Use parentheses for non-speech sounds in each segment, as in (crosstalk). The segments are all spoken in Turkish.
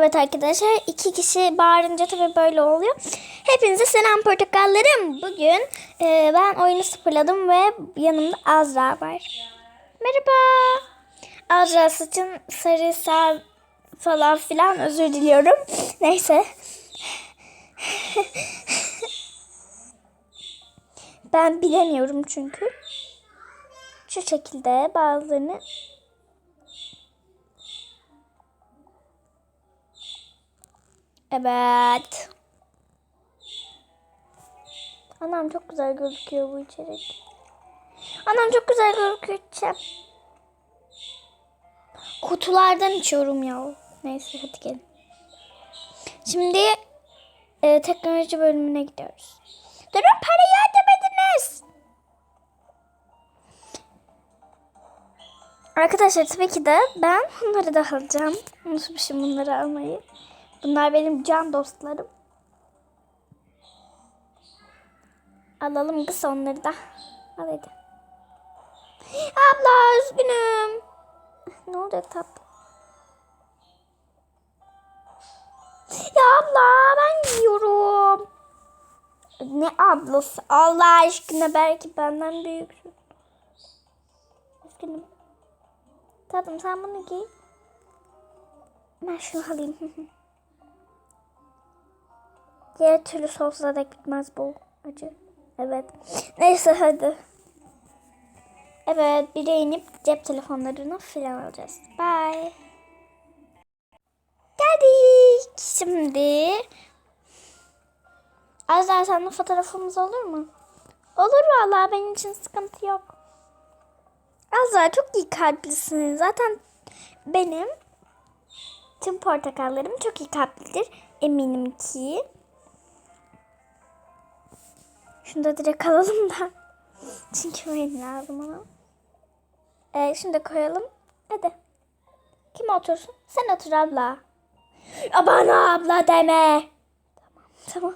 Evet arkadaşlar iki kişi bağırınca tabii böyle oluyor. Hepinize selam portakallarım. Bugün e, ben oyunu sıfırladım ve yanımda Azra var. Merhaba. Azra saçın sarı sağ falan filan özür diliyorum. Neyse. ben bilemiyorum çünkü. Şu şekilde bazılarını Evet. Anam çok güzel gözüküyor bu içerik. Anam çok güzel gözüküyor içeceğim. Kutulardan içiyorum ya. Neyse hadi gelin. Şimdi e, teknoloji bölümüne gidiyoruz. Durun parayı ödemediniz. Arkadaşlar tabii ki de ben bunları da alacağım. Unutmuşum bunları almayı. Bunlar benim can dostlarım. Alalım kız onları da. Al hadi. Abla üzgünüm. Ne olacak tatlı? Ya abla ben yiyorum. Ne ablası? Allah aşkına belki benden büyüksün. Üzgünüm. Tatlım sen bunu giy. Ben şunu alayım. (laughs) Diğer türlü sonsuza dek bitmez bu acı. Evet. Neyse hadi. Evet bir inip cep telefonlarını filan alacağız. Bye. Geldik. Şimdi. Azra seninle fotoğrafımız olur mu? Olur vallahi benim için sıkıntı yok. Azra çok iyi kalplisin. Zaten benim tüm portakallarım çok iyi kalplidir. Eminim ki. Şunu da direkt alalım da. (laughs) Çünkü benim lazım ona. Ee, şimdi de koyalım. Hadi. Kim otursun? Sen otur abla. Ya bana abla deme. Tamam tamam.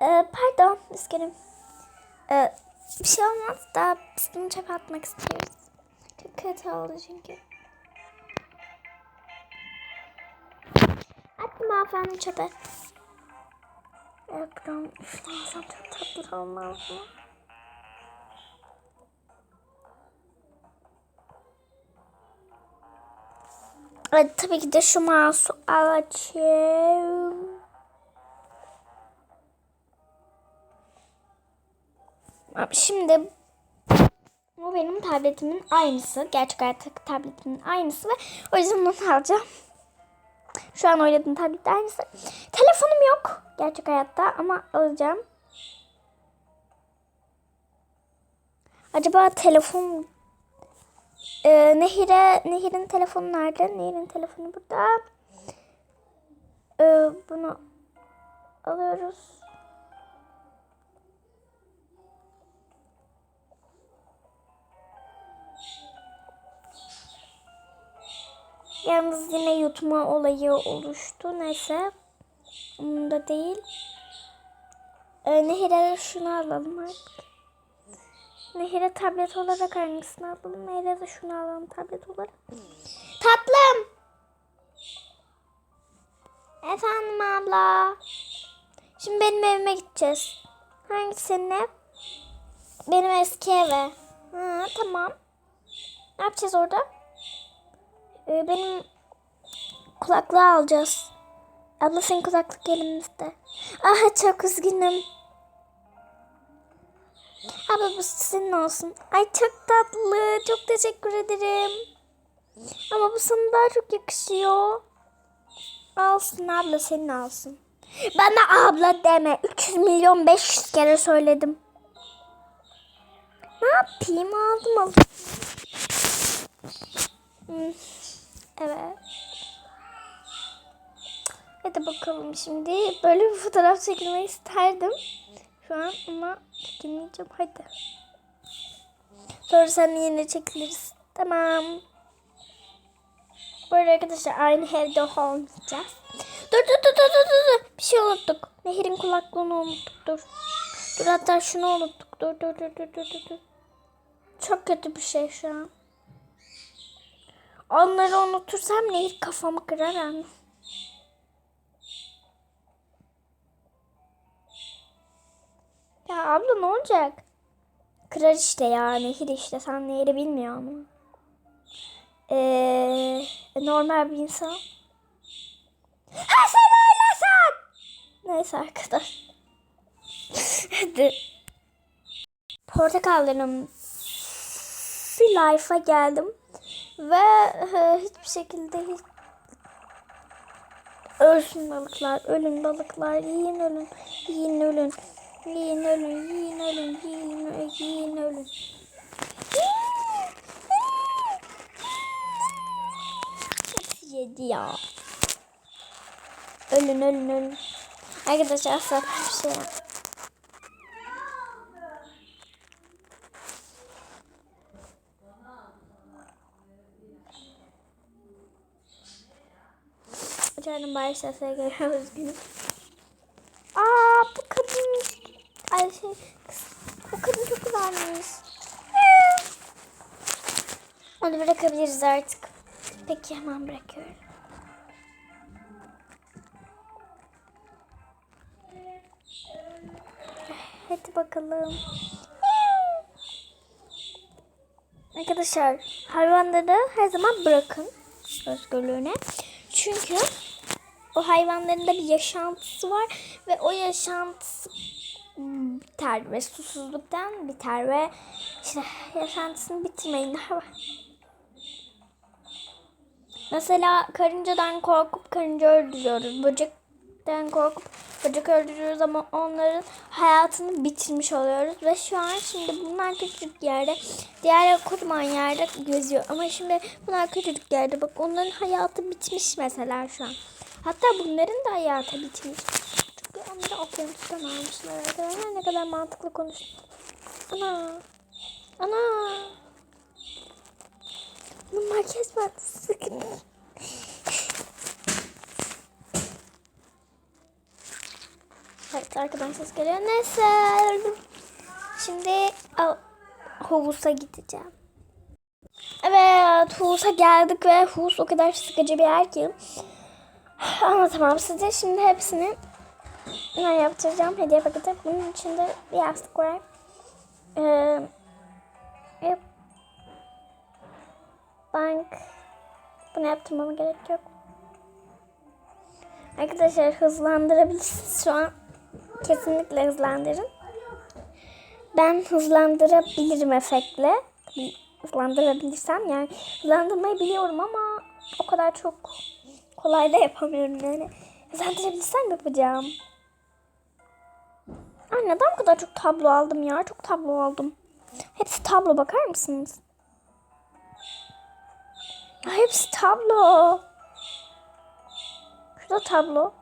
Ee, pardon üzgünüm. Ee, bir şey olmaz da biz bunu çöpe atmak istiyoruz. Çok kötü oldu çünkü. Hanımefendi çöpe. Buradan üflemesem çok tatlı olmaz mı? Evet tabii ki de şu mouse'u açayım. Şimdi bu benim tabletimin aynısı. Gerçek hayattaki tabletimin aynısı ve o yüzden onu alacağım. Şu an oynadığım tablet aynısı. Telefonum yok gerçek hayatta ama alacağım. Acaba telefon ee, Nehir'e Nehir'in telefonu nerede? Nehir'in telefonu burada. Ee, bunu alıyoruz. Yalnız yine yutma olayı oluştu. Neyse. Umurumda değil. Ee, Nehir'e şunu alalım artık. Nehir'e tablet olarak hangisini alalım? Nehir'e de şunu alalım tablet olarak. Tatlım. Efendim abla. Şimdi benim evime gideceğiz. Hangi senin ev? Benim eski eve. Ha, tamam. Ne yapacağız orada? Ee, benim kulaklığı alacağız. Abla senin kulaklık elimizde. Ah çok üzgünüm. Abla bu senin olsun. Ay çok tatlı. Çok teşekkür ederim. Ama bu sana daha çok yakışıyor. Alsın abla senin alsın. Bana abla deme. 300 milyon 500 kere söyledim. Ne yapayım aldım aldım. Hmm. Evet. Hadi bakalım şimdi. Böyle bir fotoğraf çekilmeyi isterdim. Şu an ama çekilmeyeceğim. Hadi. Sonra sen yine çekiliriz. Tamam. Böyle arkadaşlar aynı evde olmayacağız. Dur dur dur dur dur dur. Bir şey unuttuk. Nehir'in kulaklığını unuttuk. Dur. Dur hatta şunu unuttuk. Dur dur dur dur dur. dur. Çok kötü bir şey şu an. Onları unutursam Nehir kafamı kırar anne. Ya abla ne olacak? Kırar işte ya Nehir işte sen Nehir'i bilmiyor ama. Ee, normal bir insan. Ha sen öylesin. Neyse arkadaş. Hadi. Portakallarım Life'a geldim. Ve e, hiçbir şekilde hiç Ölsün balıklar, ölün balıklar, yiyin ölün, yiyin ölün, yiyin ölün, yiyin ölün, yiyin ölün, yiyin ölün. Yedi ya. Ölün ölün ölün. Arkadaşlar asla bir şey yok. Canım bari sesle geliyor üzgünüm. Bu kadın ay şey bu kadın çok güzelmiş. Onu bırakabiliriz artık. Peki hemen bırakıyorum. Hadi bakalım. Arkadaşlar hayvanları her zaman bırakın özgürlüğüne. Çünkü o hayvanların da bir yaşantısı var ve o yaşantısı biter ve susuzluktan biter ve işte yaşantısını bitirmeyenler (laughs) var. Mesela karıncadan korkup karınca öldürüyoruz. Böcekten korkup böcek öldürüyoruz ama onların hayatını bitirmiş oluyoruz. Ve şu an şimdi bunlar küçücük yerde, diğer kocaman yerde geziyor. Ama şimdi bunlar küçücük yerde. Bak onların hayatı bitmiş mesela şu an. Hatta bunların da hayatı bitmiş. Çünkü onları okyanustan almışlar arkadaşlar. Ne kadar mantıklı konuştum. Ana. Ana. Bu var. Sıkın. Evet arkadan ses geliyor. Neyse. Şimdi al, havuza gideceğim. Evet havuza geldik ve havuz o kadar sıkıcı bir yer ki. Anlatamam size. Şimdi hepsini ne yaptıracağım. Hediye paketi. Bunun içinde bir yastık var. Ee, yap. Bank. Bunu yaptırmama gerek yok. Arkadaşlar hızlandırabilirsiniz şu an. Kesinlikle hızlandırın. Ben hızlandırabilirim efektle. Hızlandırabilirsem yani hızlandırmayı biliyorum ama o kadar çok kolay da yapamıyorum yani. Hızlandırabilirsem yapacağım. Ay neden bu kadar çok tablo aldım ya? Çok tablo aldım. Hepsi tablo bakar mısınız? Ay, hepsi tablo. Şurada tablo.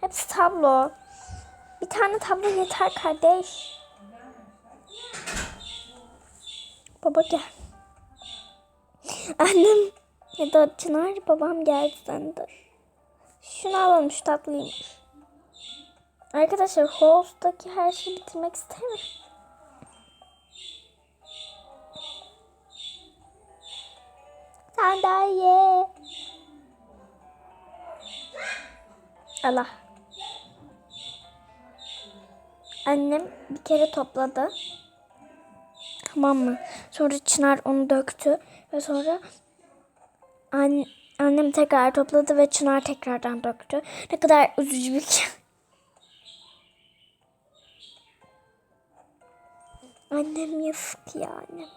Hepsi tablo. Bir tane tablo yeter kardeş. Baba gel. Annem ya da Çınar babam geldi sandı. Şunu alalım şu tatlıymış. Arkadaşlar Host'taki her şeyi bitirmek istemiyorum. Sandalye. Allah. Annem bir kere topladı. Tamam mı? Sonra Çınar onu döktü ve sonra an, annem tekrar topladı ve Çınar tekrardan döktü. Ne kadar üzücü bir şey. (laughs) Annem yazık ya annem.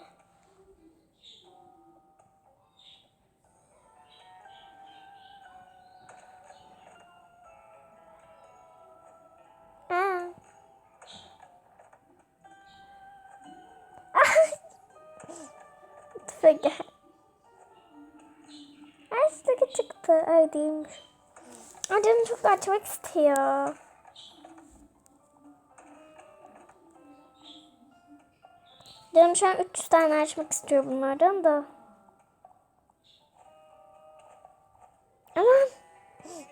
(laughs) Gel. Çıktı. Ay değilmiş. Canım çok açmak istiyor. Canım şu an 300 tane açmak istiyor bunlardan da. Aman.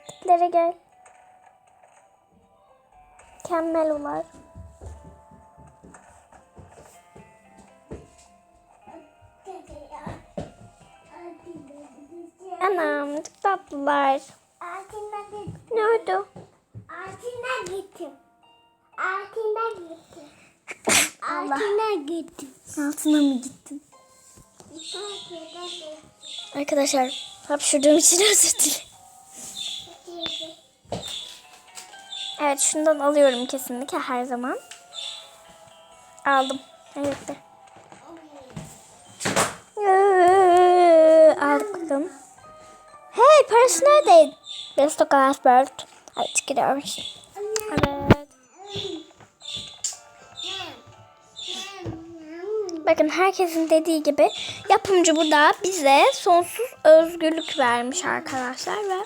Tiplere gel. mükemmel olur. Anam çok tatlılar. Altına gittim. Ne oldu? Altına gittim. Altına gittim. Altına gittim. Altına mı gittin? Arkadaşlar hapşırdığım için özür dilerim. Evet şundan alıyorum kesinlikle her zaman. Aldım. Evet de. Aldık bakalım. Hey parası neredeydi? Best of Glass Bird. Evet gidiyormuş. Evet. Bakın herkesin dediği gibi yapımcı burada bize sonsuz özgürlük vermiş arkadaşlar ve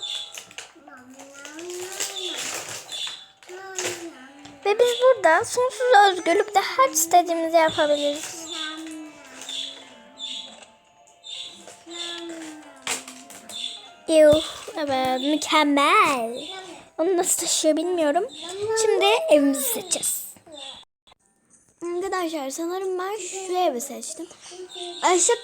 ve biz burada sonsuz özgürlükte her istediğimizi yapabiliriz. Yuh, evet mükemmel. Onu nasıl taşıyor bilmiyorum. Şimdi evimizi seçeceğiz. Arkadaşlar sanırım ben şu evi seçtim. Aşağı